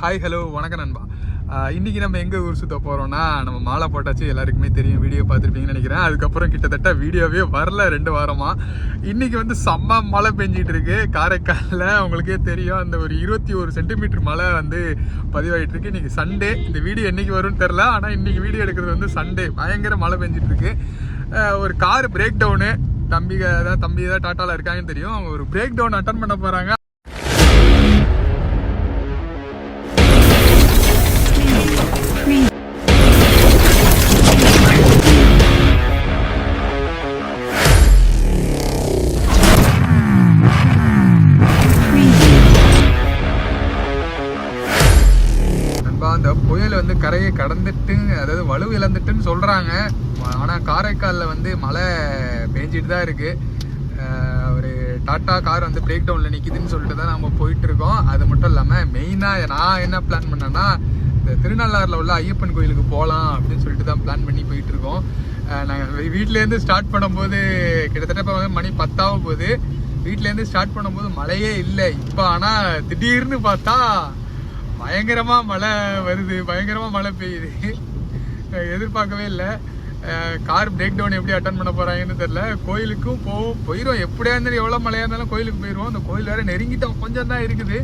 Hi hello வணக்கம் நண்பா. இன்றைக்கி நம்ம எங்கே ஊர் சுற்ற போகிறோம்னா நம்ம மாலை போட்டாச்சு எல்லாருக்குமே தெரியும் வீடியோ பார்த்துருப்பீங்கன்னு நினைக்கிறேன். அதுக்கப்புறம் கிட்டத்தட்ட வீடியோவே வரல ரெண்டு வாரமாக இன்றைக்கி வந்து செம்ம மழை பெஞ்சிகிட்டு இருக்கு காரைக்காலில் உங்களுக்கே தெரியும் அந்த ஒரு இருபத்தி ஒரு சென்டிமீட்டர் மழை வந்து பதிவாகிட்டு இருக்கு இன்றைக்கி சண்டே இந்த வீடியோ என்றைக்கு வரும்னு தெரில ஆனால் இன்றைக்கி வீடியோ எடுக்கிறது வந்து சண்டே பயங்கர மழை பெஞ்சிட்டு இருக்கு ஒரு கார் பிரேக் டவுனு தம்பிக தான் தம்பி தான் டாட்டாவில் இருக்காங்கன்னு தெரியும். அவங்க ஒரு பிரேக் டவுன் அட்டன் பண்ண போகிறாங்க அந்த புயல் வந்து கரையை கடந்துட்டு அதாவது வலு இழந்துட்டுன்னு சொல்கிறாங்க ஆனால் காரைக்காலில் வந்து மழை பெஞ்சிட்டு தான் இருக்குது ஒரு டாட்டா கார் வந்து பிரேக் டவுனில் நிற்கிதுன்னு சொல்லிட்டு தான் நம்ம போயிட்டுருக்கோம் அது மட்டும் இல்லாமல் மெயினாக நான் என்ன பிளான் பண்ணேன்னா இந்த திருநள்ளாறில் உள்ள ஐயப்பன் கோயிலுக்கு போகலாம் அப்படின்னு சொல்லிட்டு தான் பிளான் பண்ணி போயிட்டுருக்கோம் நாங்கள் வீட்டிலேருந்து ஸ்டார்ட் பண்ணும்போது கிட்டத்தட்ட இப்போ மணி பத்தாகும் போது வீட்டிலேருந்து ஸ்டார்ட் பண்ணும்போது மழையே இல்லை. இப்போ ஆனால் திடீர்னு பார்த்தா பயங்கரமாக மழை வருது பயங்கரமாக மழை பெய்யுது. எதிர்பார்க்கவே இல்லை. கார் பிரேக் டவுன் எப்படி அட்டன் பண்ண போகிறாங்கன்னு தெரில கோயிலுக்கும் போவோம் போயிடும் எப்படியா இருந்தாலும் எவ்வளோ மழையாக இருந்தாலும் கோயிலுக்கு போயிடுவோம். அந்த கோயில் வேறு நெருங்கிட்டோம் கொஞ்சம் தான் இருக்குது.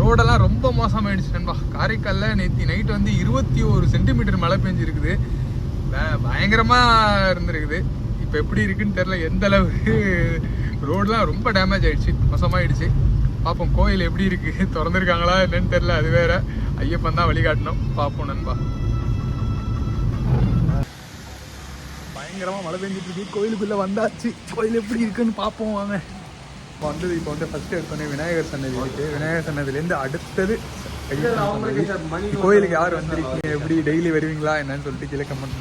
ரோடெல்லாம் ரொம்ப மோசமாயிடுச்சு நண்பா. காரைக்காலில் நேற்று நைட் வந்து இருபத்தி ஒரு சென்டிமீட்டர் மழை பெஞ்சிருக்குது. பயங்கரமாக இருந்திருக்குது. இப்போ எப்படி இருக்குன்னு தெரில எந்த அளவுக்கு ரோடெலாம் ரொம்ப டேமேஜ் ஆகிடுச்சு மோசமாயிடுச்சு. பார்ப்போம் கோயில் எப்படி இருக்கு? திறந்துருக்காங்களா என்னன்னு தெரியல. அது வேற. ஐயப்பன் தான் வழிகாட்டணும். பார்ப்போம் நண்பா. பயங்கரமா மழை பெஞ்சிட்டு இருக்கு. கோயிலுக்குள்ள வந்தாச்சு. கோயில் எப்படி இருக்குன்னு பார்ப்போம் வாங்க. இப்போ வந்தது இப்போ வந்து ஃபர்ஸ்ட் எடுத்தோன்னே விநாயகர் சன்னதி இருக்கு. விநாயகர் சன்னதிலேருந்து அடுத்தது. கோயிலுக்கு யார் வந்திருக்கீங்க? எப்படி டெய்லி வருவீங்களா? என்னன்னு சொல்லிட்டு கீழே கமெண்ட்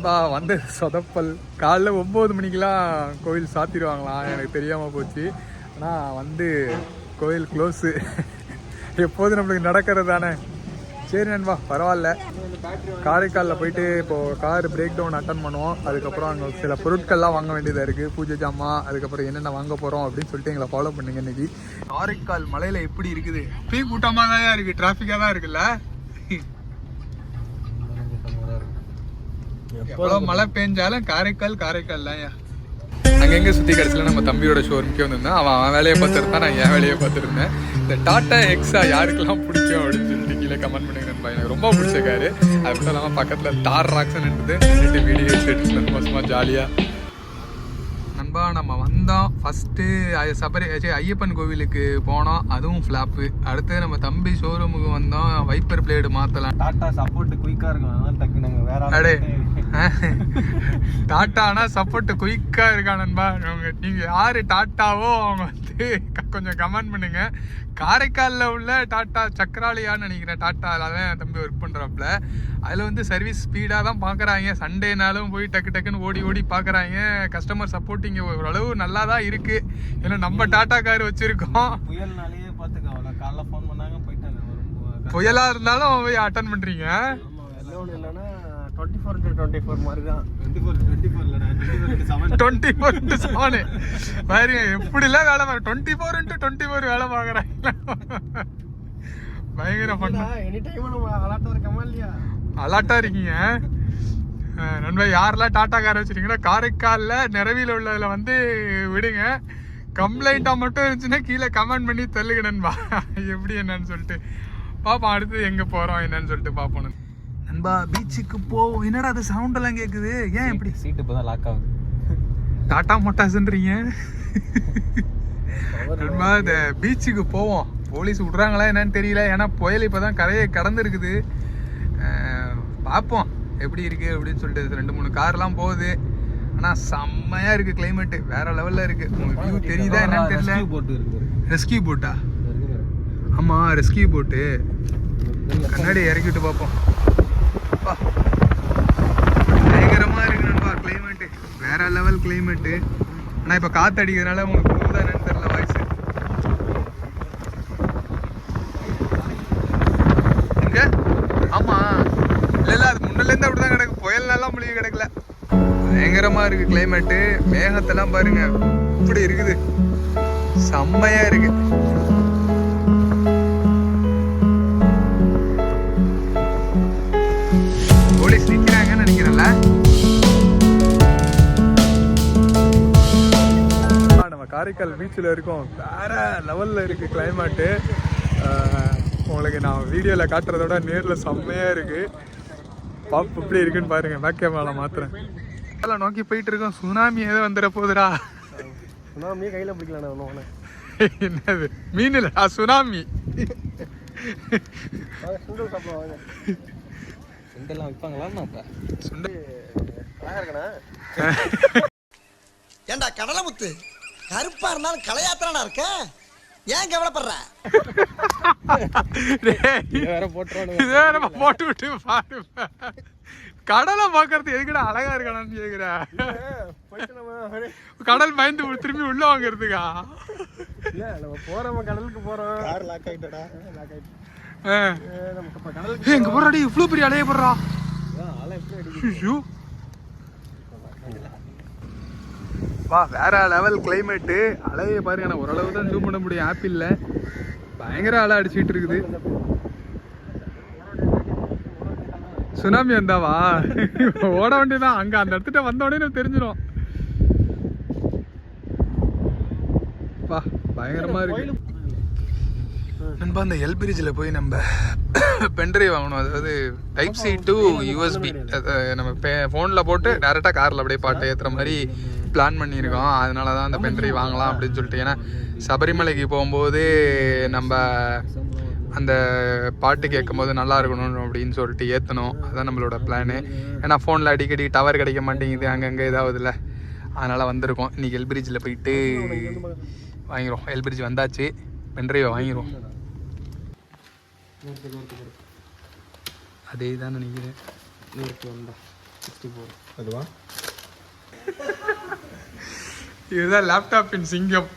நண்பா வந்து சொதப்பல். காலைல ஒம்பது மணிக்கெலாம் கோயில் சாத்திடுவாங்களாம். எனக்கு தெரியாமல் போச்சு. ஆனால் வந்து கோயில் க்ளோஸு எப்போதும் நம்மளுக்கு நடக்கிறது தானே. சரி நண்பா பரவாயில்ல. காரைக்காலில் போயிட்டு இப்போது கார் பிரேக் டவுன் அட்டன் பண்ணுவோம். அதுக்கப்புறம் அங்கே சில பொருட்கள்லாம் வாங்க வேண்டியதாக இருக்குது பூஜை ஜாமான் அதுக்கப்புறம் என்னென்ன வாங்க போகிறோம் அப்படின்னு சொல்லிட்டு எங்களை ஃபாலோ பண்ணுங்க இன்னைக்கு. காரைக்கால் மலையில் எப்படி இருக்குது? பீ கூட்டமாக தான் இருக்குது டிராஃபிக்காக தான் இருக்குல்ல? எவ்வளவு மழை பெஞ்சாலும் காரைக்கால் காரைக்கால் தான் அங்கங்க சுத்தி கடைசியில் நம்ம தம்பியோட ஷோரூம்க்கே வந்திருந்தேன் அவன் அவன் வேலையை பார்த்துருந்தான் நான் என் வேலையை பார்த்துருந்தேன் இந்த டாட்டா எக்ஸா யாருக்கெல்லாம் பிடிக்கும் அப்படின்னு சொல்லிட்டு கீழே கமெண்ட் பண்ணுங்க நண்பா. எனக்கு ரொம்ப பிடிச்ச காரு அது மட்டும் இல்லாமல் பக்கத்தில் தார் ராக்ஸன் இருந்தது ரெண்டு வீடியோ எடுத்துட்டு சந்தோஷமா ஜாலியாக நண்பா நம்ம வந்தோம். ஃபஸ்ட்டு சபரி ச்சே, ஐயப்பன் கோவிலுக்கு போனோம். அதுவும் ஃப்ளாப்பு அடுத்து நம்ம தம்பி ஷோரூமுக்கு வந்தோம். வைப்பர் பிளேடு மாற்றலாம் டாடா சப்போர்ட் குயிக்கா இருக்கும் அதனால டக்கு நாங்க வேற டாட்டானா சப்போர்ட் குயிக்கா இருக்கா நண்பா? அவங்க நீங்க யாரு டாட்டாவோ அவங்க வந்து கொஞ்சம் கமெண்ட் பண்ணுங்க. காரைக்கால்ல உள்ள டாட்டா சக்கராலியான்னு நினைக்கிறேன். டாட்டா அதான் தம்பி ஒர்க் பண்றாப்ல அதுல வந்து சர்வீஸ் ஸ்பீடா தான் பாக்குறாங்க. சண்டேனாலும் போய் டக்கு டக்குன்னு ஓடி ஓடி பாக்குறாங்க. கஸ்டமர் சப்போர்ட் இங்க ஓரளவு நல்லா தான் இருக்கு. ஏன்னா நம்ம டாட்டா கார் வச்சிருக்கோம். புயல்னாலேயே அவ்வளோ காலைல ஃபோன் பண்ணாங்க போயிட்டாங்க. ஒரு புயலா இருந்தாலும் போய் அட்டன் எல்லாம் இல்லைன்னா twenty four to twenty four மாதிரி தான் டுவெண்ட்டி ஃபோர் டுவெண்ட்டி ஃபோர் இல்லை twenty four seven twenty four into seven பாருங்க எப்படிலாம் வேலை பார்க்க twenty four into twenty four வேலை பார்க்குறாங்க பயங்கர பண்ண எனி டைம் நம்ம அலாட்டம் இருக்கமா இல்லையா? அலாட்டா இருக்கீங்க? நண்பா யாரெல்லாம் டாட்டா கார் வச்சிருக்கீங்களோ காரைக்காலில் நிறவியில் உள்ளதுல வந்து விடுங்க. கம்ப்ளைண்ட்டாக மட்டும் இருந்துச்சுன்னா கீழே கமெண்ட் பண்ணி தள்ளுங்க நண்பா. எப்படி என்னன்னு சொல்லிட்டு. பார்ப்போம் அடுத்து எங்கே போகிறோம் என்னன்னு சொல்லிட்டு பார்ப்போம் நண்பா பீச்சுக்கு போவோம் என்னடா அது சவுண்டெல்லாம் கேட்குது ஏன் இப்படி? சீட்டு இப்போ தான் லாக் ஆகுது. டாடா மோட்டார்ஸ்ன்றீங்க நண்பா இந்த பீச்சுக்கு போவோம். போலீஸ் விட்றாங்களா என்னன்னு தெரியல. ஏன்னா புயல் இப்போ தான் கரையை கடந்துருக்குது. பார்ப்போம். எப்படி இருக்கு அப்படின்னு சொல்லிட்டு ரெண்டு மூணு கார்லாம் போகுது. ஆனால் செம்மையாக இருக்குது கிளைமேட்டு வேற லெவலில் இருக்குது உங்களுக்கு வியூ தெரியுதா என்னன்னு தெரியல. ரெஸ்கியூ போட்டா ஆமாம் ரெஸ்கியூ போட்டு கண்ணாடி இறக்கிட்டு பார்ப்போம். அப்பா பயங்கரமாக இருக்கு நண்பா கிளைமேட்டு வேற லெவல் கிளைமேட்டு ஆனால் இப்போ காற்று அடிக்கிறதுனால உங்களுக்கு போகுதா என்னன்னு தெரியல வாய்ஸ் எங்க? ஆமாம் இல்லை இல்லை அது முன்னிலேருந்து அப்படி தான் கிடக்கு. புயல்னாலாம் முடிவு கிடைக்கல. பயங்கரமாக இருக்குது கிளைமேட்டு மேகத்தெல்லாம் பாருங்க. இப்படி இருக்குது. செம்மையாக இருக்குது காரைக்கால் பீச்சில் இருக்கோம். வேற லெவலில் இருக்கு கிளைமேட்டு உங்களுக்கு நான் வீடியோவில் காட்டுறதோட நேரில் செம்மையாக இருக்கு. பாப்பு எப்படி இருக்குன்னு பாருங்க பேக் கேமரால மாத்துறேன். அதெல்லாம் நோக்கி போயிட்டு இருக்கோம். சுனாமி ஏதோ வந்துட போகுதுடா? சுனாமியே கையில் பிடிக்கலாம் என்னது? மீன் இல்லடா சுனாமி. சுண்டல் சாப்பிட வாங்க. சுண்டெல்லாம் விற்பாங்களா அப்ப? சுண்டல் ஏண்டா கடலமுத்து கருப்பா இருந்தாலும் கலையாத்திரனா இருக்க. ஏன் கவலைப்படுற? போட்டு விட்டு பாரு கடலை பார்க்கறது எதுக்குடா அழகா இருக்கணும்னு கேக்குற. கடல் பயந்து உள்ள- திரும்பி உள்ள வாங்குறதுக்கா? இல்ல நம்ம போறோம் கடலுக்கு போறோம். Car lock ஆயிட்டடா. லாக் ஆயிட்டு. இங்க போறாடி இவ்வளவு பெரிய அலைய போடுறா. அலை எப்படி அடிக்குது ஐயோ வா வேற லெவல் கிளைமேட்டு அலைய பாருங்க நான் ஓரளவு தான் ஜூம் பண்ண முடியும். ஆப்பிள்ல பயங்கர அலை அடிச்சுட்டு இருக்குது. சுனாமி வந்தாவா? ஓட வேண்டியதான் அங்க அந்த இடத்துட்ட வந்த உடனே எனக்கு தெரிஞ்சிடும். வா பயங்கரமா இருக்கு. நண்பா அந்த எல் பிரிட்ஜில் போய் நம்ம பென்ட்ரைவ் வாங்கணும். அதாவது டைப் சி டு யூஎஸ்பி நம்ம ஃபோனில் போட்டு டேரெக்டாக காரில் அப்படியே பாட்டை ஏற்றுற மாதிரி பிளான் பண்ணியிருக்கோம். அதனால தான் அந்த பென்ட்ரைவ் வாங்கலாம் அப்படின்னு சொல்லிட்டு. ஏன்னா சபரிமலைக்கு போகும்போது நம்ம அந்த பாட்டு கேட்கும்போது நல்லா இருக்கணும் அப்படின்னு சொல்லிட்டு ஏற்றணும் அதுதான் நம்மளோட பிளானு ஏன்னா ஃபோனில் அடிக்கடி டவர் கிடைக்க மாட்டேங்குது. அங்கங்கே இதாகுதுல்ல அதனால் வந்திருக்கோம். இன்றைக்கி எல்பிரிட்ஜில் போயிட்டு வாங்கிடுவோம் எல்பிரிட்ஜ் வந்தாச்சு. பென்ட்ரைவை வாங்கிடுவோம் அதே தான் நினைக்கிறேன். அதுவா? இதுதான் லேப்டாப்பின் சிங்கம்.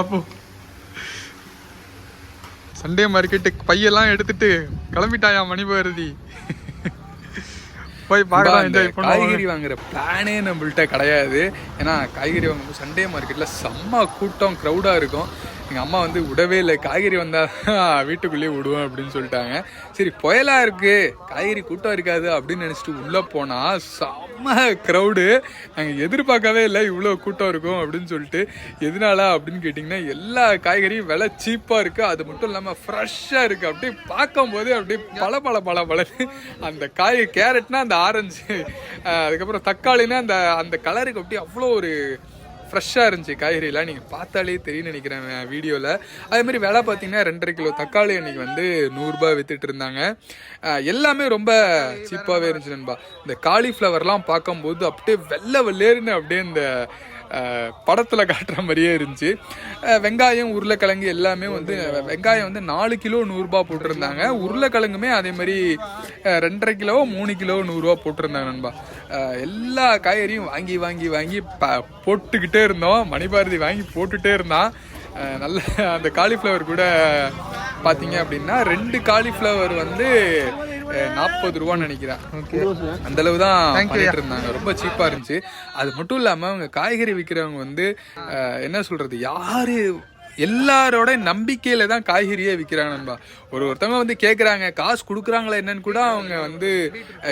அப்போ சண்டே மார்க்கெட்டுக்கு பையெல்லாம் எடுத்துட்டு கிளம்பிட்டாயா மணிபாரதி? போய் பார்க்கலாம் என்ஜாய் காய்கறி வாங்குற பிளானே நம்மள்ட்ட கிடையாது. ஏன்னா காய்கறி வாங்கும்போது சண்டே மார்க்கெட்டில் செம்ம கூட்டம் க்ரௌடாக இருக்கும். எங்கள் அம்மா வந்து விடவே இல்லை காய்கறி வந்தால் வீட்டுக்குள்ளேயே விடுவேன் அப்படின்னு சொல்லிட்டாங்க. சரி புயலாக இருக்குது காய்கறி கூட்டம் இருக்காது அப்படின்னு நினச்சிட்டு உள்ளே போனால் செம்ம க்ரௌடு நாங்கள் எதிர்பார்க்கவே இல்லை இவ்வளோ கூட்டம் இருக்கும் அப்படின்னு சொல்லிட்டு. எதனால அப்படின்னு கேட்டிங்கன்னா எல்லா காய்கறியும் விலை சீப்பாக இருக்குது அது மட்டும் இல்லாமல் ஃப்ரெஷ்ஷாக இருக்குது அப்படியே பார்க்கும்போதே அப்படியே பல பல பல பல அந்த காய் கேரட்னா அந்த ஆரஞ்சு அதுக்கப்புறம் தக்காளினா அந்த அந்த கலருக்கு அப்படியே அவ்வளோ ஒரு ஃப்ரெஷ்ஷாக இருந்துச்சு காய்கறிலாம் நீங்கள் பார்த்தாலே தெரியும் நினைக்கிறேன் வீடியோவில் அதே மாதிரி விலை பார்த்தீங்கன்னா ரெண்டரை கிலோ தக்காளி அன்றைக்கி வந்து நூறுரூபா வித்துட்டு இருந்தாங்க. எல்லாமே ரொம்ப சீப்பாகவே இருந்துச்சு நண்பா. இந்த காலிஃப்ளவர்லாம் பார்க்கும்போது அப்படியே வெள்ளை வெள்ளேருன்னு அப்படியே இந்த படத்தில் காட்டுற மாதிரியே இருந்துச்சு. வெங்காயம் உருளைக்கிழங்கு எல்லாமே வந்து வெங்காயம் வந்து நாலு கிலோ நூறுரூபா போட்டிருந்தாங்க. உருளைக்கிழங்குமே அதே மாதிரி ரெண்டரை கிலோ மூணு கிலோ நூறுரூவா போட்டிருந்தாங்க நண்பா. எல்லா காய்கறியும் வாங்கி வாங்கி வாங்கி ப போட்டுக்கிட்டே இருந்தோம். மணிபாரதி வாங்கி போட்டுட்டே இருந்தான். நல்ல அந்த காலிஃப்ளவர் கூட பார்த்தீங்க அப்படின்னா ரெண்டு காலிஃப்ளவர் வந்து நாற்பது ரூபான்னு நினைக்கிறேன். அந்த அளவு தான் பண்ணிட்டு இருந்தாங்க. ரொம்ப சீப்பா இருந்துச்சு. அது மட்டும் இல்லாம அவங்க காய்கறி விற்கிறவங்க வந்து என்ன சொல்றது? யாரு எல்லாரோட நம்பிக்கையில தான் காய்கறியே விற்கிறாங்க நண்பா. ஒரு ஒருத்தவங்க வந்து கேட்குறாங்க காசு கொடுக்குறாங்களா என்னன்னு கூட அவங்க வந்து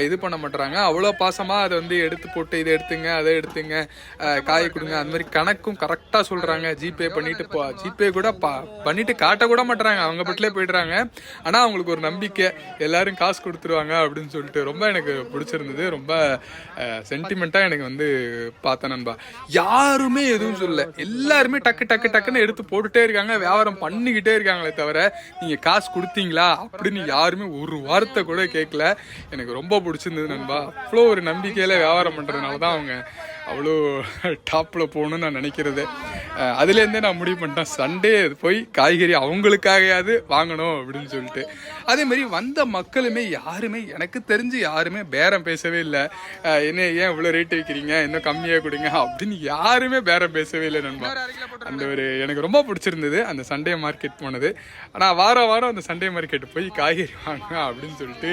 இது பண்ண மாட்டுறாங்க அவ்வளோ பாசமாக அதை வந்து எடுத்து போட்டு இதை எடுத்துங்க அதை எடுத்துங்க அஹ், காய் கொடுங்க அந்த மாதிரி கணக்கும் கரெக்டாக சொல்கிறாங்க ஜிபே பண்ணிட்டு போ ஜிபே கூட பா பண்ணிட்டு காட்ட கூட மாட்டுறாங்க அவங்க பட்டிலே போயிடுறாங்க. ஆனால் அவங்களுக்கு ஒரு நம்பிக்கை எல்லாரும் காசு கொடுத்துருவாங்க அப்படின்னு சொல்லிட்டு ரொம்ப எனக்கு பிடிச்சிருந்தது. ரொம்ப சென்டிமெண்ட்டாக எனக்கு வந்து பார்த்தேன் நண்பா. யாருமே எதுவும் சொல்லல. எல்லாருமே டக்கு டக்கு டக்குன்னு எடுத்து போட்டு போட்டுட்டே இருக்காங்க வியாபாரம் பண்ணிக்கிட்டே இருக்காங்களே தவிர நீங்கள் காசு கொடுத்தீங்களா அப்படின்னு யாருமே ஒரு வார்த்தை கூட கேட்கல. எனக்கு ரொம்ப பிடிச்சிருந்தது நண்பா. அவ்வளோ ஒரு நம்பிக்கையில் வியாபாரம் பண்ணுறதுனால தான் அவங்க அவ்வளோ டாப்பில் போகணும்னு நான் நினைக்கிறது. அதுலேருந்தே நான் முடிவு பண்ணிட்டேன். சண்டே போய் காய்கறி அவங்களுக்காகையாவது வாங்கணும் அப்படின்னு சொல்லிட்டு. அதே மாதிரி வந்த மக்களுமே யாருமே எனக்கு தெரிஞ்சு யாருமே பேரம் பேசவே இல்லை. என்ன ஏன் இவ்வளோ ரேட் வைக்கிறீங்க? இன்னும் கம்மியாக கொடுங்க அப்படின்னு யாருமே பேரம் பேசவே இல்லை நண்பா. அந்த ஒரு எனக்கு ரொம்ப பிடிச்சிருந்தது அந்த சண்டே மார்க்கெட் போனது. ஆனால் வாரம் வாரம் அந்த சண்டே மார்க்கெட் போய் காய்கறி வாங்க அப்படின்னு சொல்லிட்டு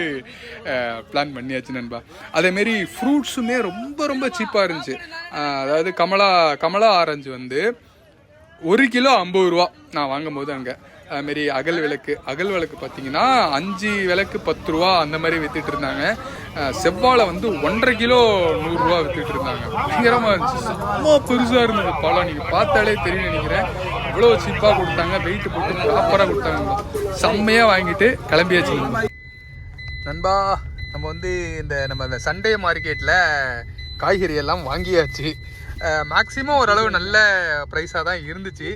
பிளான் பண்ணியாச்சு நண்பா. அதேமாரி ஃப்ரூட்ஸுமே ரொம்ப ரொம்ப சீப்பாக இருந்துச்சு. அதாவது கமலா கமலா ஆரஞ்சு வந்து ஒரு கிலோ ஐம்பது ரூபா நான் வாங்கும்போது அங்கே. அதுமாரி அகல் விளக்கு. அகல் விளக்கு பார்த்தீங்கன்னா அஞ்சு விளக்கு பத்து ரூபா அந்த மாதிரி வித்துட்டு இருந்தாங்க. செவ்வாழை வந்து ஒன்றரை கிலோ நூறுரூவா வித்துட்டு இருந்தாங்க. பயங்கரமாக இருந்துச்சு. சும்மா பெருசாக இருந்தது பழம். நீங்கள் பார்த்தாலே தெரியும் நினைக்கிறேன். இவ்வளோ சீப்பாக கொடுத்தாங்க. வெயிட்டு போட்டு ப்ராப்பராக கொடுத்தாங்க. செம்மையாக வாங்கிட்டு கிளம்பியாச்சு. நண்பா நம்ம வந்து இந்த நம்ம இந்த சண்டே மார்க்கெட்டில் காய்கறி எல்லாம் வாங்கியாச்சு. மேக்ஸிமம் ஓரளவு நல்ல ப்ரைஸாக தான் இருந்துச்சு.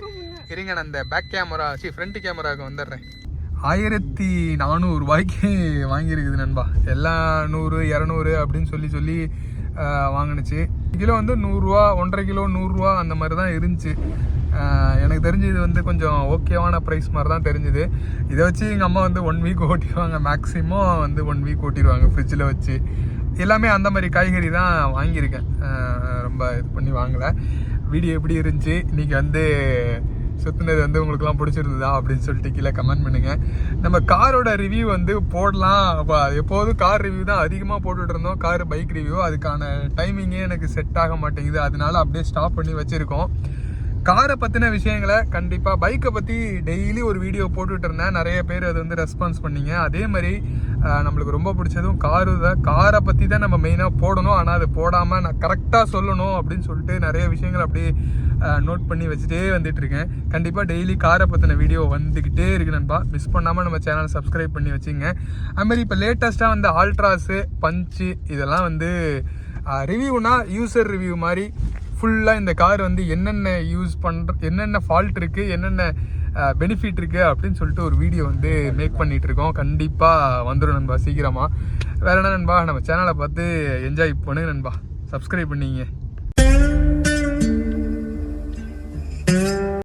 இருங்க நான் இந்த பேக் கேமரா சி ஃப்ரண்ட் கேமராவுக்கு வந்துடுறேன். ஆயிரத்தி நானூறுரூவாய்க்கு வாங்கியிருக்குது நண்பா. எல்லாம் நூறு இரநூறு அப்படின்னு சொல்லி சொல்லி வாங்கினுச்சு. கிலோ வந்து நூறுரூவா ஒன்றரை கிலோ நூறுரூவா அந்த மாதிரி தான் இருந்துச்சு. எனக்கு தெரிஞ்சு இது வந்து கொஞ்சம் ஓகேவான ப்ரைஸ் மாதிரி தான் தெரிஞ்சுது. இதை வச்சு எங்கள் அம்மா வந்து ஒன் வீக் ஓட்டிடுவாங்க. மேக்ஸிமம் வந்து ஒன் வீக் ஓட்டிடுவாங்க ஃப்ரிட்ஜில் வச்சு. எல்லாமே அந்த மாதிரி காய்கறி தான் வாங்கியிருக்கேன். ரொம்ப இது பண்ணி வாங்கலை. வீடியோ எப்படி இருந்துச்சு? இன்னைக்கு வந்து சுற்றுனது வந்து உங்களுக்குலாம் பிடிச்சிருந்ததா அப்படின்னு சொல்லிட்டு கீழே கமெண்ட் பண்ணுங்கள் நம்ம காரோட ரிவ்யூ வந்து போடலாம். அப்போ எப்போதும் கார் ரிவ்யூ தான் அதிகமாக போட்டுட்டு இருந்தோம். கார் பைக் ரிவ்யூ அதுக்கான டைமிங்கே எனக்கு செட் ஆக மாட்டேங்குது. அதனால அப்படியே ஸ்டாப் பண்ணி வச்சுருக்கோம். காரை பற்றின விஷயங்களை கண்டிப்பாக பைக்கை பற்றி டெய்லி ஒரு வீடியோ போட்டுட்டு இருந்தேன் நிறைய பேர் அது வந்து ரெஸ்பான்ஸ் பண்ணீங்க. அதே மாதிரி நம்மளுக்கு ரொம்ப பிடிச்சதும் காரு தான். காரை பற்றி தான் நம்ம மெயினாக போடணும். ஆனால் அது போடாமல் நான் கரெக்டாக சொல்லணும் அப்படின்னு சொல்லிட்டு நிறைய விஷயங்கள் அப்படியே நோட் பண்ணி வச்சுட்டே வந்துட்டு இருக்கேன் கண்டிப்பாக டெய்லி காரை பற்றின வீடியோ வந்துக்கிட்டே இருக்கு நண்பா. மிஸ் பண்ணாமல் நம்ம சேனலை சப்ஸ்கிரைப் பண்ணி வச்சுங்க. அதுமாதிரி இப்போ லேட்டஸ்ட்டாக வந்து ஆல்ட்ராஸு பஞ்சு இதெல்லாம் வந்து ரிவ்யூனா யூசர் ரிவ்யூ மாதிரி ஃபுல்லாக இந்த கார் வந்து என்னென்ன யூஸ் பண்ணுற என்னென்ன ஃபால்ட் இருக்குது என்னென்ன பெனிஃபிட் இருக்குது அப்படின்னு சொல்லிட்டு ஒரு வீடியோ வந்து மேக் பண்ணிகிட்ருக்கோம் இருக்கோம் கண்டிப்பாக வந்துடும் நண்பா சீக்கிரமாக வேறு என்ன நண்பா? நம்ம சேனலை பார்த்து என்ஜாய் பண்ணுங்க நண்பா. சப்ஸ்கிரைப் பண்ணிங்க.